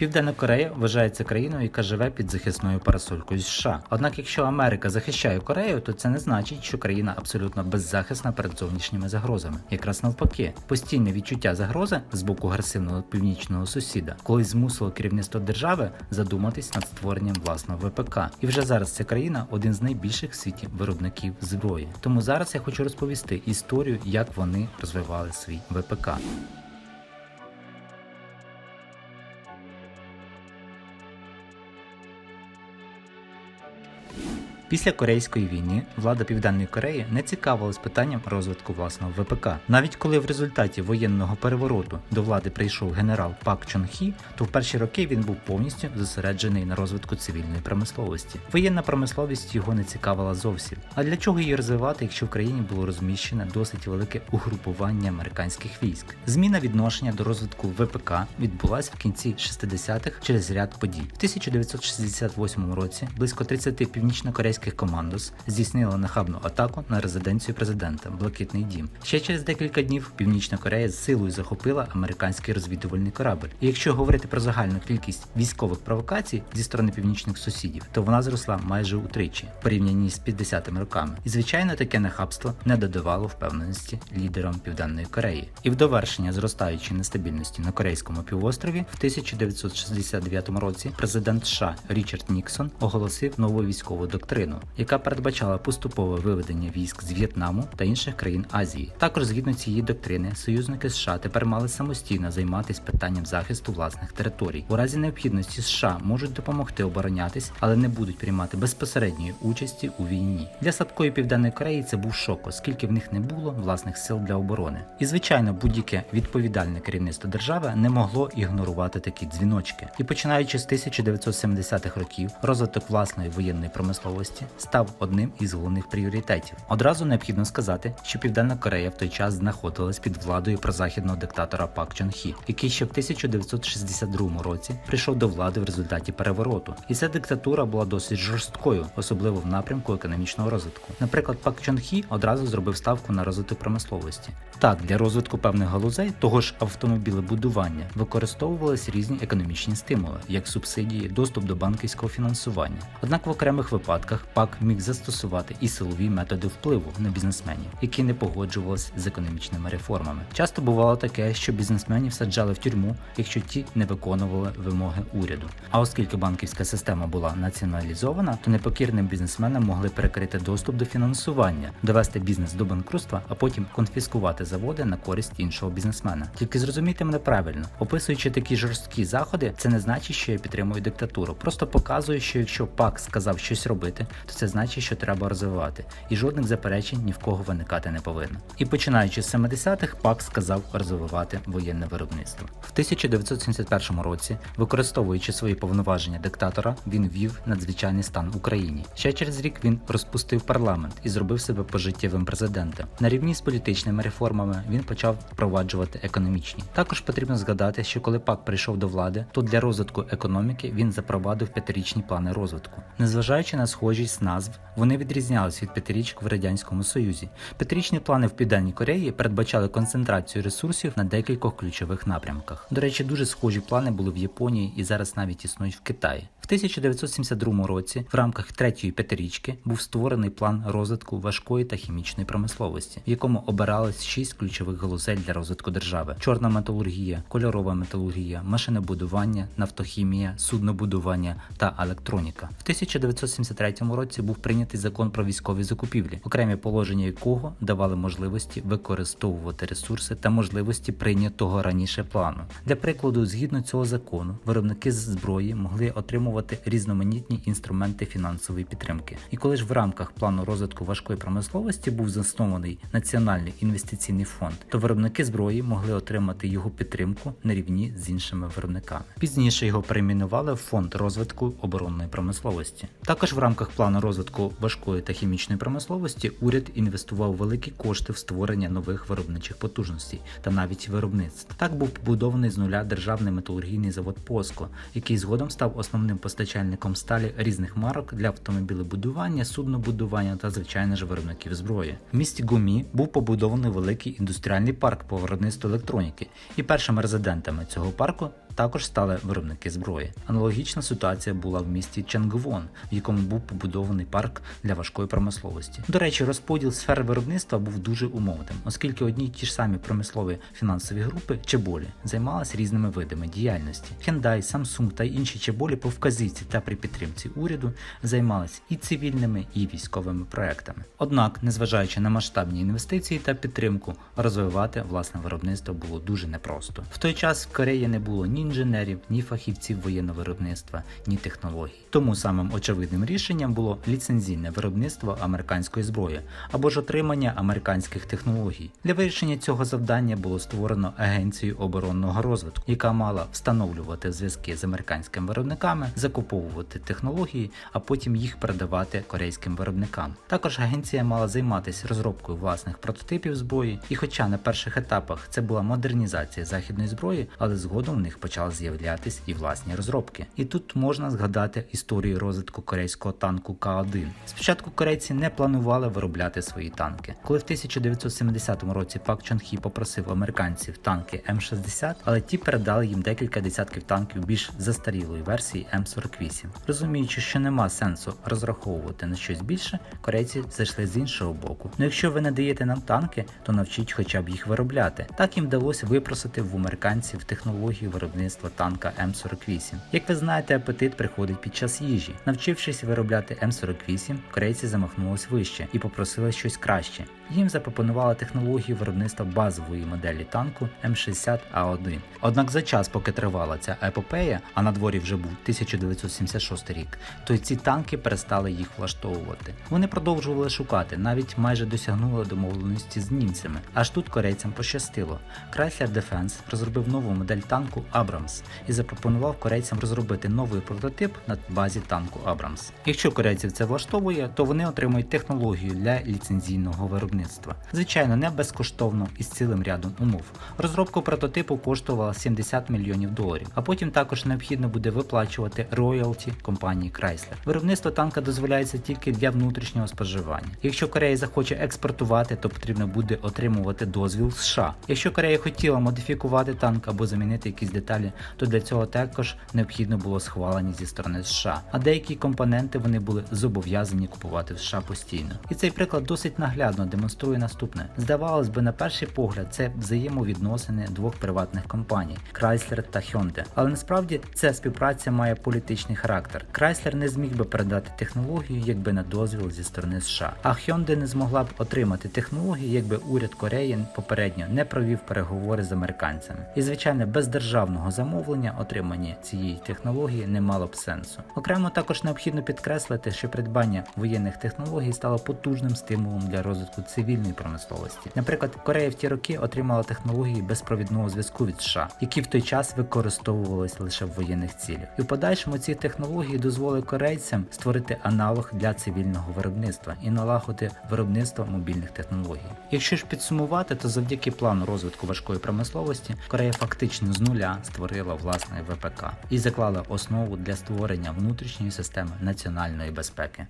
Південна Корея вважається країною, яка живе під захисною парасолькою США. Однак, якщо Америка захищає Корею, то це не значить, що країна абсолютно беззахисна перед зовнішніми загрозами. Якраз навпаки, постійне відчуття загрози з боку агресивного північного сусіда, колись змусило керівництво держави задуматись над створенням власного ВПК. І вже зараз ця країна один з найбільших в світі виробників зброї. Тому зараз я хочу розповісти історію, як вони розвивали свій ВПК. Після Корейської війни влада Південної Кореї не цікавилась питанням розвитку власного ВПК. Навіть коли в результаті воєнного перевороту до влади прийшов генерал Пак Чон Хі, то в перші роки він був повністю зосереджений на розвитку цивільної промисловості. Воєнна промисловість його не цікавила зовсім. А для чого її розвивати, якщо в країні було розміщене досить велике угрупування американських військ? Зміна відношення до розвитку ВПК відбулася в кінці 60-х через ряд подій. В 1968 році близько 30 північно-корейських командос здійснили нахабну атаку на резиденцію президента Блакитний Дім. Ще через декілька днів Північна Корея з силою захопила американський розвідувальний корабль. І якщо говорити про загальну кількість військових провокацій зі сторони північних сусідів, то вона зросла майже утричі в порівнянні з 50-ми роками. І звичайно, таке нахабство не додавало впевненості лідерам Південної Кореї. І в довершення зростаючої нестабільності на корейському півострові в 1969 році президент США Річард Ніксон оголосив нову військову доктрину, яка передбачала поступове виведення військ з В'єтнаму та інших країн Азії. Також згідно цієї доктрини, союзники США тепер мали самостійно займатися питанням захисту власних територій. У разі необхідності США можуть допомогти оборонятись, але не будуть приймати безпосередньої участі у війні. Для слабкої південної Кореї це був шок, оскільки в них не було власних сил для оборони. І звичайно, будь-яке відповідальне керівництво держави не могло ігнорувати такі дзвіночки. І починаючи з 1970-х років, розвиток власної воєнної промисловості став одним із головних пріоритетів. Одразу необхідно сказати, що Південна Корея в той час знаходилась під владою прозахідного диктатора Пак Чон Хі, який ще в 1962 році прийшов до влади в результаті перевороту. І ця диктатура була досить жорсткою, особливо в напрямку економічного розвитку. Наприклад, Пак Чон Хі одразу зробив ставку на розвиток промисловості. Так, для розвитку певних галузей того ж автомобілебудування використовувалися різні економічні стимули, як субсидії, доступ до банківського фінансування. Однак в окремих випадках ПАК міг застосувати і силові методи впливу на бізнесменів, які не погоджувалися з економічними реформами. Часто бувало таке, що бізнесменів саджали в тюрму, якщо ті не виконували вимоги уряду. А оскільки банківська система була націоналізована, то непокірним бізнесменам могли перекрити доступ до фінансування, довести бізнес до банкрутства, а потім конфіскувати заводи на користь іншого бізнесмена. Тільки зрозумійте мене правильно, описуючи такі жорсткі заходи, це не значить, що я підтримую диктатуру. Просто показую, що якщо ПАК сказав щось робити, то це значить, що треба розвивати, і жодних заперечень ні в кого виникати не повинно. І починаючи з 70-х, ПАК сказав розвивати воєнне виробництво. В 1971 році, використовуючи свої повноваження диктатора, він ввів надзвичайний стан в Україні. Ще через рік він розпустив парламент і зробив себе пожиттєвим президентом. На рівні з політичними реформами він почав впроваджувати економічні. Також потрібно згадати, що коли ПАК прийшов до влади, то для розвитку економіки він запровадив п'ятирічні плани розвитку. Незважаючи на схожість назв, вони відрізнялись від п'ятирічок в радянському союзі. П'ятирічні плани в південній Кореї передбачали концентрацію ресурсів на декількох ключових напрямках. До речі, дуже схожі плани були в Японії і зараз навіть існують в Китаї. В 1972 році в рамках третьої п'ятирічки був створений план розвитку важкої та хімічної промисловості, в якому обирались шість ключових галузей для розвитку держави: чорна металургія, кольорова металургія, машинобудування, нафтохімія, суднобудування та електроніка. В 1973 році був прийнятий закон про військові закупівлі, окремі положення якого давали можливості використовувати ресурси та можливості прийнятого раніше плану. Для прикладу, згідно цього закону, виробники зброї могли отримувати різноманітні інструменти фінансової підтримки. І коли ж в рамках плану розвитку важкої промисловості був заснований Національний інвестиційний фонд, то виробники зброї могли отримати його підтримку на рівні з іншими виробниками. Пізніше його перейменували в фонд розвитку оборонної промисловості. Також в рамках плану розвитку важкої та хімічної промисловості уряд інвестував великі кошти в створення нових виробничих потужностей та навіть виробництв. Так був побудований з нуля державний металургійний завод Поско, який згодом став основним постачальником сталі різних марок для автомобілебудування, суднобудування та звичайно ж виробників зброї. В місті Гумі був побудований великий індустріальний парк по виробництву електроніки, і першими резидентами цього парку також стали виробники зброї. Аналогічна ситуація була в місті Чангвон, в якому був побудований парк для важкої промисловості. До речі, розподіл сфер виробництва був дуже умовним, оскільки одні й ті ж самі промислові фінансові групи чеболі займалися різними видами діяльності. Hyundai, Samsung та інші чеболі по вказівці та при підтримці уряду займалися і цивільними, і військовими проектами. Однак, незважаючи на масштабні інвестиції та підтримку, розвивати власне виробництво було дуже непросто. В той час в Кореї не було ні інженерів, ні фахівців воєнного виробництва, ні технологій. Тому самим очевидним рішенням було ліцензійне виробництво американської зброї або ж отримання американських технологій. Для вирішення цього завдання було створено агенцію оборонного розвитку, яка мала встановлювати зв'язки з американськими виробниками, закуповувати технології, а потім їх передавати корейським виробникам. Також агенція мала займатися розробкою власних прототипів зброї, і хоча на перших етапах це була модернізація західної зброї, але згодом в них почали з'являтись і власні розробки. І тут можна згадати історію розвитку корейського танку К-1. Спочатку корейці не планували виробляти свої танки. Коли в 1970 році Пак Чон Хі попросив американців танки М60, але ті передали їм декілька десятків танків більш застарілої версії М48. Розуміючи, що нема сенсу розраховувати на щось більше, корейці зайшли з іншого боку. Ну якщо ви не даєте нам танки, то навчіть хоча б їх виробляти. Так їм вдалося випросити в американців технологію виробництва танка М48. Як ви знаєте, апетит приходить під час їжі. Навчившись виробляти М48, корейці замахнулись вище і попросили щось краще. Їм запропонували технологію виробництва базової моделі танку М60А1. Однак за час, поки тривала ця епопея, а на дворі вже був 1976 рік, то й ці танки перестали їх влаштовувати. Вони продовжували шукати, навіть майже досягнули домовленості з німцями. Аж тут корейцям пощастило. Chrysler Defense розробив нову модель танку Abrams і запропонував корейцям розробити новий прототип на базі танку Abrams. Якщо корейців це влаштовує, то вони отримують технологію для ліцензійного виробництва. Звичайно, не безкоштовно і з цілим рядом умов. Розробка прототипу коштувала 70 мільйонів доларів, а потім також необхідно буде виплачувати роялті компанії Chrysler. Виробництво танка дозволяється тільки для внутрішнього споживання. Якщо Корея захоче експортувати, то потрібно буде отримувати дозвіл США. Якщо Корея хотіла модифікувати танк або замінити якісь деталі, то для цього також необхідно було схвалення зі сторони США. А деякі компоненти вони були зобов'язані купувати в США постійно. І цей приклад досить наглядно демонструє наступне: здавалось би, на перший погляд, це взаємовідносини двох приватних компаній Chrysler та Hyundai. Але насправді ця співпраця має політичний характер. Chrysler не зміг би передати технологію, якби на дозвіл зі сторони США. А Hyundai не змогла б отримати технологію, якби уряд Кореї попередньо не провів переговори з американцями. І звичайно, без державного замовлення отримання цієї технології не мало б сенсу. Окремо також необхідно підкреслити, що придбання воєнних технологій стало потужним стимулом для розвитку цивільної промисловості. Наприклад, Корея в ті роки отримала технології безпровідного зв'язку від США, які в той час використовувалися лише в воєнних цілях. І в подальшому ці технології дозволили корейцям створити аналог для цивільного виробництва і налагодити виробництво мобільних технологій. Якщо ж підсумувати, то завдяки плану розвитку важкої промисловості Корея фактично з нуля створила власне ВПК і заклала основу для створення внутрішньої системи національної безпеки.